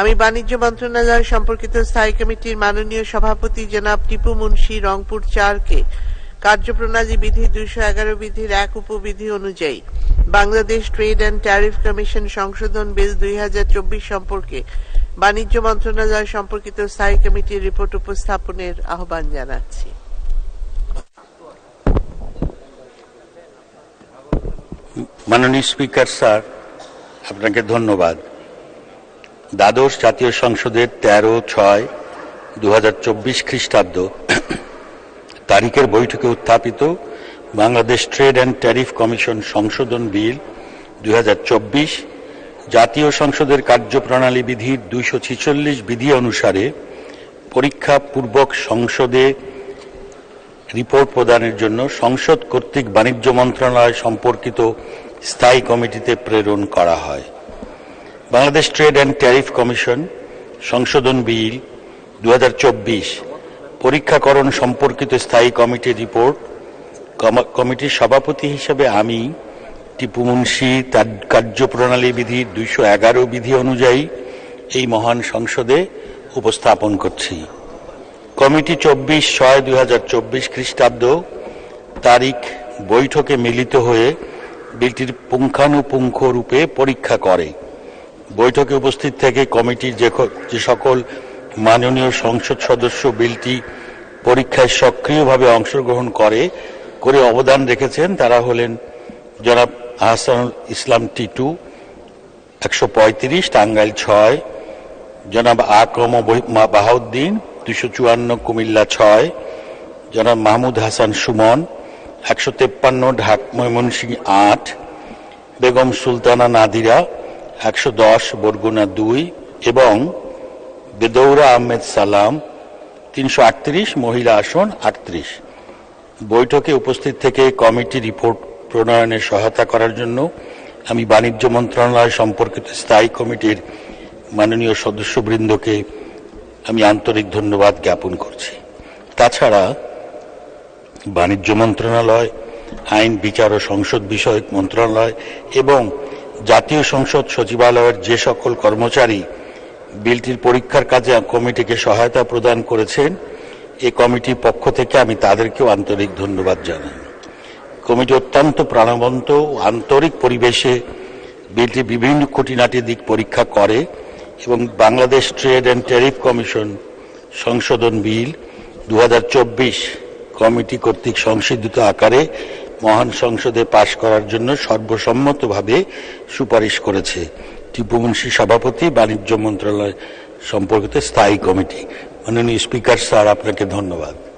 আমি বাণিজ্য মন্ত্রণালয় সম্পর্কিত স্থায়ী কমিটির মাননীয় সভাপতি জনাব টিপু মুন্সি, রংপুর চারকে কার্যপ্রণালী বিধি দুইশো এগারো বিধির এক উপবিধি অনুযায়ী Bangladesh trade and tariff commission সংশোধন বিল দুই হাজার চব্বিশ সম্পর্কে বাণিজ্য মন্ত্রণালয় সম্পর্কিত স্থায়ী কমিটির রিপোর্ট উপস্থাপনের আহ্বান জানাচ্ছি। মাননীয় স্পিকার স্যার, আপনাকে ধন্যবাদ। দ্বাদশ জাতীয় সংসদের তেরো ছয় দু খ্রিস্টাব্দ তারিখের বৈঠকে উত্থাপিত Bangladesh trade and tariff commission সংশোধন বিল দুই হাজার চব্বিশ জাতীয় সংসদের কার্যপ্রণালী বিধির দুইশো ছিচল্লিশ বিধি অনুসারে পরীক্ষা পূর্বক সংসদে রিপোর্ট প্রদানের জন্য সংসদ কর্তৃক বাণিজ্য মন্ত্রণালয় সম্পর্কিত স্থায়ী কমিটিতে প্রেরণ করা হয়। Bangladesh trade and tariff commission সংশোধন বিল দু হাজার চব্বিশ, পরীক্ষাকরণ সম্পর্কিত স্থায়ী কমিটির রিপোর্ট কমিটির সভাপতি হিসেবে আমি, টিপু মুন্সি, তার কার্যপ্রণালী বিধি দুইশো এগারো বিধি অনুযায়ী এই মহান সংসদে উপস্থাপন করছি। কমিটি চব্বিশ ছয় দুই হাজার চব্বিশ খ্রিস্টাব্দ তারিখ বৈঠকে মিলিত হয়ে বিলটির পুঙ্খানুপুঙ্খ রূপে পরীক্ষা করে। বৈঠকে উপস্থিত থেকে কমিটির যে সকল মাননীয় সংসদ সদস্য বিলটি পরীক্ষায় সক্রিয়ভাবে অংশগ্রহণ করে করে অবদান রেখেছেন, তারা হলেন জনাব আহসানুল ইসলাম টিটু, একশো পঁয়ত্রিশ, টাঙ্গাইল ছয়, জনাব আকরম বাহাউদ্দিন, দুশো চুয়ান্ন, কুমিল্লা ছয়, জনাব মাহমুদ হাসান সুমন, একশো তেপ্পান্ন, ঢাক ময়মনসিংহ আট, বেগম সুলতানা নাদিরা একশো দশ, বরগুনা দুই এবং বেদৌরা আহমেদ সালাম তিনশো আটত্রিশ, মহিলা আসন আটত্রিশ। বৈঠকে উপস্থিত থেকে কমিটি রিপোর্ট প্রণয়নে সহায়তা করার জন্য আমি বাণিজ্য মন্ত্রণালয় সম্পর্কিত স্থায়ী কমিটির মাননীয় সদস্যবৃন্দকে আমি আন্তরিক ধন্যবাদ জ্ঞাপন করছি। তাছাড়া বাণিজ্য মন্ত্রণালয়, আইন, বিচার ও সংসদ বিষয়ক মন্ত্রণালয় এবং জাতীয় সংসদ সচিবালয়ের যে সকল কর্মচারী বিলটির পরীক্ষার কাজে কমিটিকে সহায়তা প্রদান করেছেন, এ কমিটির পক্ষ থেকে আমি তাদেরকেও আন্তরিক ধন্যবাদ জানাই। কমিটি অত্যন্ত প্রাণবন্ত ও আন্তরিক পরিবেশে বিলটি বিভিন্ন খুঁটিনাটি দিক পরীক্ষা করে এবং Bangladesh trade and tariff commission সংশোধন বিল দু হাজার চব্বিশ কমিটি কর্তৃক সংশোধিত আকারে মহান সংসদে পাশ করার জন্য সর্বসম্মতভাবে সুপারিশ করেছে টিপু মুন্সি সভাপতি, বাণিজ্য মন্ত্রণালয় সম্পর্কিত স্থায়ী কমিটি। মাননীয় স্পিকার স্যার, আপনাকে ধন্যবাদ।